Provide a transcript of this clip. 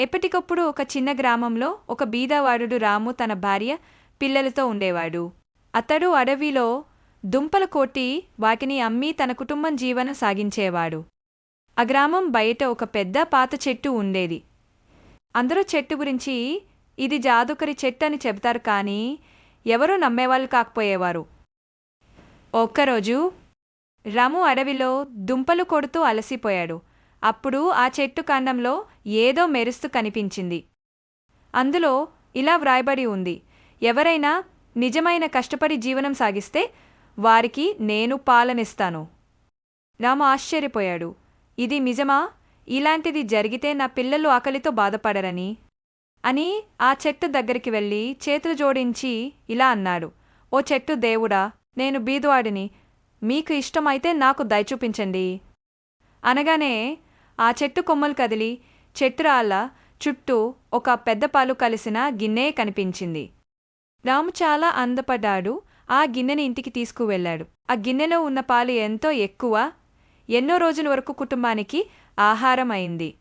ఎప్పటికప్పుడు ఒక చిన్న గ్రామంలో ఒక బీదవాడుడు రాము తన భార్య పిల్లలతో ఉండేవాడు. అతడు అడవిలో దుంపలు కొట్టి వాటిని అమ్మి తన కుటుంబం జీవనం సాగించేవాడు. ఆ గ్రామం బయట ఒక పెద్ద పాత చెట్టు ఉండేది. అందరూ చెట్టు గురించి ఇది జాదుకరి చెట్టు అని చెబుతారు కానీ ఎవరూ నమ్మేవాళ్ళు కాకపోయేవారు. ఒక్కరోజు రాము అడవిలో దుంపలు కొడుతూ అలసిపోయాడు. అప్పుడు ఆ చెట్టు కాండంలో ఏదో మెరుస్తూ కనిపించింది. అందులో ఇలా వ్రాయబడి ఉంది ఎవరైనా నిజమైన కష్టపడి జీవనం సాగిస్తే వారికి నేను పాలనిస్తాను. రాము ఆశ్చర్యపోయాడు ఇది నిజమా? ఇలాంటిది జరిగితే నా పిల్లలు ఆకలితో బాధపడరని? అని ఆ చెట్టు దగ్గరికి వెళ్ళి చేతులు జోడించి ఇలా అన్నాడు ఓ చెట్టు దేవుడా నేను బీదువాడిని మీకు ఇష్టమైతే నాకు దయ చూపించండి. అనగానే ఆ చెట్టు కొమ్మలు కదిలి చెట్టురాళ్ళ చుట్టూ ఒక పెద్ద పాలు కలిసిన గిన్నె కనిపించింది. రాము చాలా అందపడ్డాడు. ఆ గిన్నెని ఇంటికి తీసుకువెళ్ళాడు. ఆ గిన్నెలో ఉన్న పాలు ఎంతో ఎక్కువ. ఎన్నో రోజుల వరకు కుటుంబానికి ఆహారం అయింది